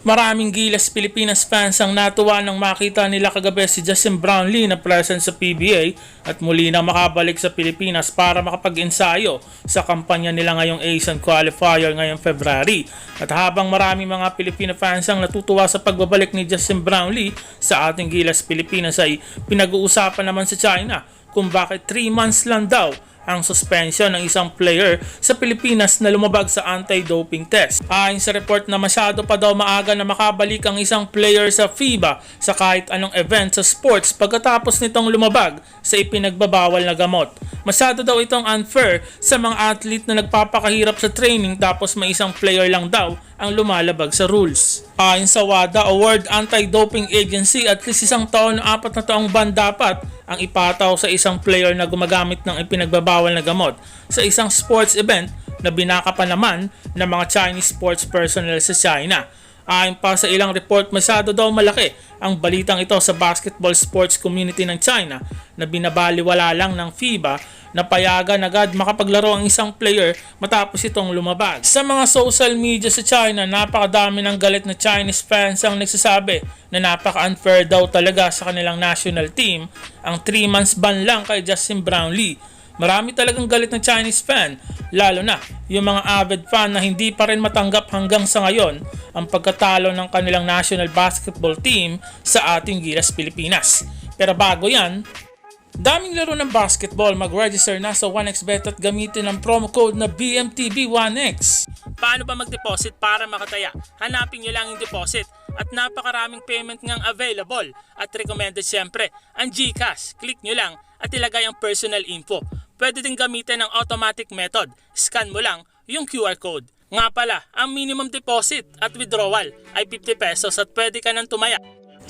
Maraming Gilas Pilipinas fans ang natuwa nang makita nila kagabi si Justin Brownlee na present sa PBA at muli na makabalik sa Pilipinas para makapag-ensayo sa kampanya nila ngayong Asian Qualifier ngayong February. At habang maraming mga Filipino fans ang natutuwa sa pagbabalik ni Justin Brownlee sa ating Gilas Pilipinas ay pinag-uusapan naman sa China kung bakit 3 months lang daw ang suspension ng isang player sa Pilipinas na lumabag sa anti-doping test. Ayon sa report na masyado pa daw maaga na makabalik ang isang player sa FIBA sa kahit anong event sa sports pagkatapos nitong lumabag sa ipinagbabawal na gamot. Masyado daw itong unfair sa mga athlete na nagpapakahirap sa training tapos may isang player lang daw ang lumalabag sa rules. Ayon sa WADA o World Anti-Doping Agency, at least isang taon na apat na taong ban dapat ang ipataw sa isang player na gumagamit ng ipinagbabawal na gamot sa isang sports event na binaka pa naman ng mga Chinese sports personnel sa China. Ayon pa sa ilang report, masyado daw malaki ang balitang ito sa basketball sports community ng China na binabaliwala lang ng FIBA na payagan agad makapaglaro ang isang player matapos itong lumabag. Sa mga social media sa China, napakadami ng galit na Chinese fans ang nagsasabi na napaka-unfair daw talaga sa kanilang national team ang 3 months ban lang kay Justin Brownlee Marami talagang galit ng Chinese fan, lalo na yung mga avid fan na hindi pa rin matanggap hanggang sa ngayon ang pagkatalo ng kanilang national basketball team sa ating Gilas Pilipinas. Pero bago yan, daming laro ng basketball mag-register na sa 1xBet at gamitin ang promo code na BMTB1X. Paano ba mag-deposit para makataya? Hanapin nyo lang yung deposit at napakaraming payment ngang available at recommended syempre ang GCash. Click nyo lang at ilagay ang personal info. Pwede din gamitin ang automatic method. Scan mo lang yung QR code. Nga pala, ang minimum deposit at withdrawal ay 50 pesos at pwede ka nang tumaya.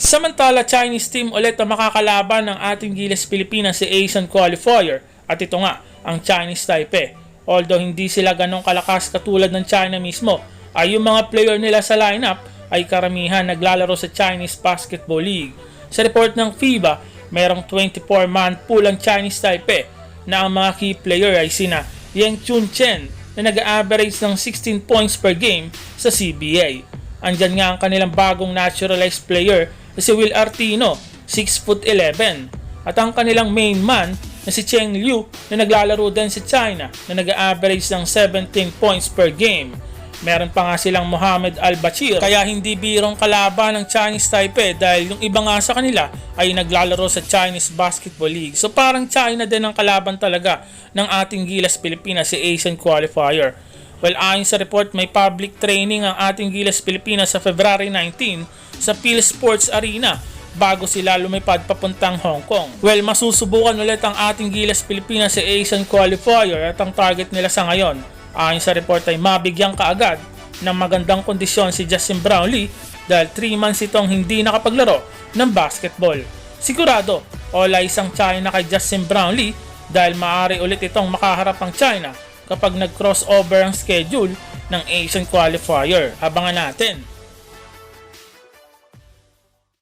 Samantala, Chinese team ulit ang makakalaban ng ating Gilas Pilipinas sa Asian Qualifier at ito nga, ang Chinese Taipei. Although hindi sila ganong kalakas katulad ng China mismo, ay yung mga player nila sa lineup ay karamihan naglalaro sa Chinese Basketball League. Sa report ng FIBA, mayroong 24-man pool ang Chinese Taipei na ang mga key player ay sina Yang Chun Chen na nag-average ng 16 points per game sa CBA. Andyan nga ang kanilang bagong naturalized player si Will Artino, 6 foot 11. At ang kanilang main man na si Cheng Liu na naglalaro din sa China na nag-average ng 17 points per game. Meron pa nga silang Mohamed Al-Bashir kaya hindi birong kalaban ng Chinese Taipei dahil yung iba nga sa kanila ay naglalaro sa Chinese Basketball League. So parang China din ang kalaban talaga ng ating Gilas Pilipinas sa Asian Qualifier. Well, ayon sa report, may public training ang ating Gilas Pilipinas sa February 19 sa Phil Sports Arena bago sila lumipad papuntang Hong Kong. Well, masusubukan ulit ang ating Gilas Pilipinas sa Asian Qualifier at ang target nila sa ngayon Ayon sa report ay mabigyan kaagad ng magandang kondisyon si Justin Brownlee dahil 3 months itong hindi nakapaglaro ng basketball. Sigurado, all eyes ang China kay Justin Brownlee dahil maaari ulit itong makaharap ang China kapag nag-crossover ang schedule ng Asian Qualifier. Abangan natin.